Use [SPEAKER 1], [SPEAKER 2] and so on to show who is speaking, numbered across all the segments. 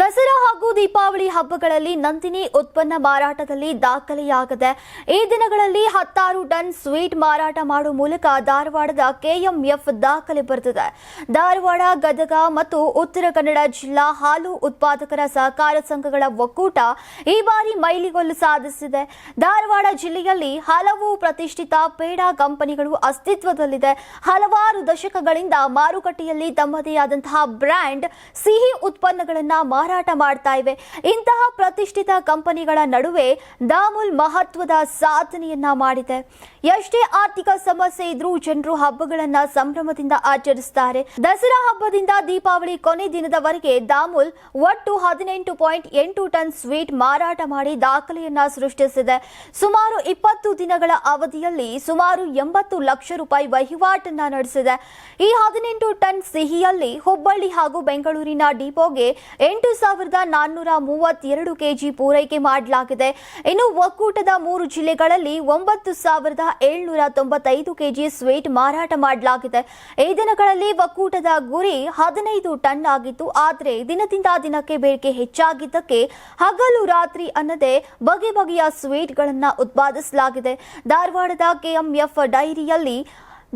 [SPEAKER 1] ದಸರಾ ಹಾಗೂ ದೀಪಾವಳಿ ಹಬ್ಬಗಳಲ್ಲಿ ನಂದಿನಿ ಉತ್ಪನ್ನ ಮಾರಾಟದಲ್ಲಿ ದಾಖಲೆಯಾಗದೆ ಈ ದಿನಗಳಲ್ಲಿ ಹತ್ತಾರು ಟನ್ ಸ್ವೀಟ್ ಮಾರಾಟ ಮಾಡುವ ಮೂಲಕ ಧಾರವಾಡದ ಕೆಎಂಎಫ್ ದಾಖಲೆ ಬರೆದಿದೆ. ಧಾರವಾಡ, ಗದಗ ಮತ್ತು ಉತ್ತರ ಕನ್ನಡ ಜಿಲ್ಲಾ ಹಾಲು ಉತ್ಪಾದಕರ ಸಹಕಾರ ಸಂಘಗಳ ಒಕ್ಕೂಟ ಈ ಬಾರಿ ಮೈಲಿಗೊಲ್ಲು ಸಾಧಿಸಿದೆ. ಧಾರವಾಡ ಜಿಲ್ಲೆಯಲ್ಲಿ ಹಲವು ಪ್ರತಿಷ್ಠಿತ ಪೇಡಾ ಕಂಪನಿಗಳು ಅಸ್ತಿತ್ವದಲ್ಲಿದೆ. ಹಲವಾರು ದಶಕಗಳಿಂದ ಮಾರುಕಟ್ಟೆಯಲ್ಲಿ ತಮ್ಮದೇ ಆದಂತಹ ಬ್ರ್ಯಾಂಡ್ ಸಿಹಿ ಉತ್ಪನ್ನಗಳನ್ನ ಮಾರಾಟ ಮಾಡ್ತಾ ಇವೆ. ಇಂತಹ ಪ್ರತಿಷ್ಠಿತ ಕಂಪನಿಗಳ ನಡುವೆ ದಾಮುಲ್ ಮಹತ್ವದ ಸಾಧನೆಯನ್ನ ಮಾಡಿದೆ. ಎಷ್ಟೇ ಆರ್ಥಿಕ ಸಮಸ್ಯೆ ಇದ್ರೂ ಜನರು ಹಬ್ಬಗಳನ್ನ ಸಂಭ್ರಮದಿಂದ ಆಚರಿಸುತ್ತಾರೆ ದಸರಾ ಹಬ್ಬದಿಂದ ದೀಪಾವಳಿ ಕೊನೆ ದಿನದವರೆಗೆ ದಾಮುಲ್ ಒಟ್ಟು ಹದಿನೆಂಟು ಪಾಯಿಂಟ್ ಎಂಟು ಟನ್ ಸ್ವೀಟ್ ಮಾರಾಟ ಮಾಡಿ ದಾಖಲೆಯನ್ನ ಸೃಷ್ಟಿಸಿದೆ. ಸುಮಾರು ಇಪ್ಪತ್ತು ದಿನಗಳ ಅವಧಿಯಲ್ಲಿ ಸುಮಾರು ಎಂಬತ್ತು ಲಕ್ಷ ರೂಪಾಯಿ ವಹಿವಾಟನ್ನ ನಡೆಸಿದೆ. ಈ ಹದಿನೆಂಟು ಟನ್ ಸಿಹಿಯಲ್ಲಿ ಹುಬ್ಬಳ್ಳಿ ಹಾಗೂ ಬೆಂಗಳೂರಿನ ಡಿಪೋಗೆ ಎಂಟು ಸಾವಿರದ ನಾನ್ನೂರ ಮೂವತ್ತೆರಡು ಕೆಜಿ ಪೂರೈಕೆ ಮಾಡಲಾಗಿದೆ. ಇನ್ನು ಒಕ್ಕೂಟದ ಮೂರು ಜಿಲ್ಲೆಗಳಲ್ಲಿ ಒಂಬತ್ತು ಸಾವಿರದ ಏಳ್ನೂರ ತೊಂಬತ್ತೈದು ಕೆಜಿ ಸ್ವೀಟ್ ಮಾರಾಟ ಮಾಡಲಾಗಿದೆ. ಈ ದಿನಗಳಲ್ಲಿ ಒಕ್ಕೂಟದ ಗುರಿ ಹದಿನೈದು ಟನ್ ಆಗಿತ್ತು. ಆದರೆ ದಿನದಿಂದ ದಿನಕ್ಕೆ ಬೇಡಿಕೆ ಹೆಚ್ಚಾಗಿದ್ದಕ್ಕೆ ಹಗಲು ರಾತ್ರಿ ಅನ್ನದೇ ಬಗೆ ಬಗೆಯ ಸ್ವೀಟ್ಗಳನ್ನು ಉತ್ಪಾದಿಸಲಾಗಿದೆ. ಧಾರವಾಡದ ಕೆಎಂಎಫ್ ಡೈರಿಯಲ್ಲಿ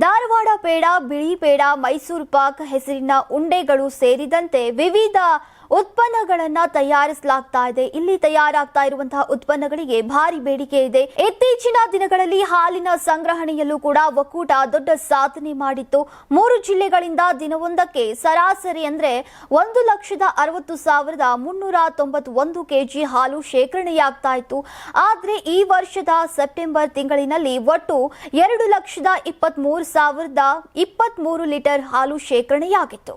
[SPEAKER 1] ಧಾರವಾಡ ಪೇಡ, ಬಿಳಿ ಪೇಡ, ಮೈಸೂರು ಪಾಕ್ ಹೆಸರಿನ ಉಂಡೆಗಳು ಸೇರಿದಂತೆ ವಿವಿಧ ಉತ್ಪನ್ನಗಳನ್ನ ತಯಾರಿಸಲಾಗ್ತಾ ಇದೆ. ಇಲ್ಲಿ ತಯಾರಾಗ್ತಾ ಇರುವಂತಹ ಉತ್ಪನ್ನಗಳಿಗೆ ಭಾರಿ ಬೇಡಿಕೆ ಇದೆ. ಇತ್ತೀಚಿನ ದಿನಗಳಲ್ಲಿ ಹಾಲಿನ ಸಂಗ್ರಹಣೆಯಲ್ಲೂ ಕೂಡ ಒಕ್ಕೂಟ ದೊಡ್ಡ ಸಾಧನೆ ಮಾಡಿತ್ತು. ಮೂರು ಜಿಲ್ಲೆಗಳಿಂದ ದಿನವೊಂದಕ್ಕೆ ಸರಾಸರಿ ಅಂದ್ರೆ ಒಂದು ಲಕ್ಷದ ಅರವತ್ತು ಸಾವಿರದ ಮುನ್ನೂರ ತೊಂಬತ್ತೊಂದು ಕೆಜಿ ಹಾಲು ಶೇಖರಣೆಯಾಗ್ತಾ ಇತ್ತು. ಆದ್ರೆ ಈ ವರ್ಷದ ಸೆಪ್ಟೆಂಬರ್ ತಿಂಗಳಿನಲ್ಲಿ ಒಟ್ಟು ಎರಡು ಲಕ್ಷದ ಇಪ್ಪತ್ತ್ ಸಾವಿರದ ಇಪ್ಪತ್ತ್ ಲೀಟರ್ ಹಾಲು ಶೇಖರಣೆಯಾಗಿತ್ತು.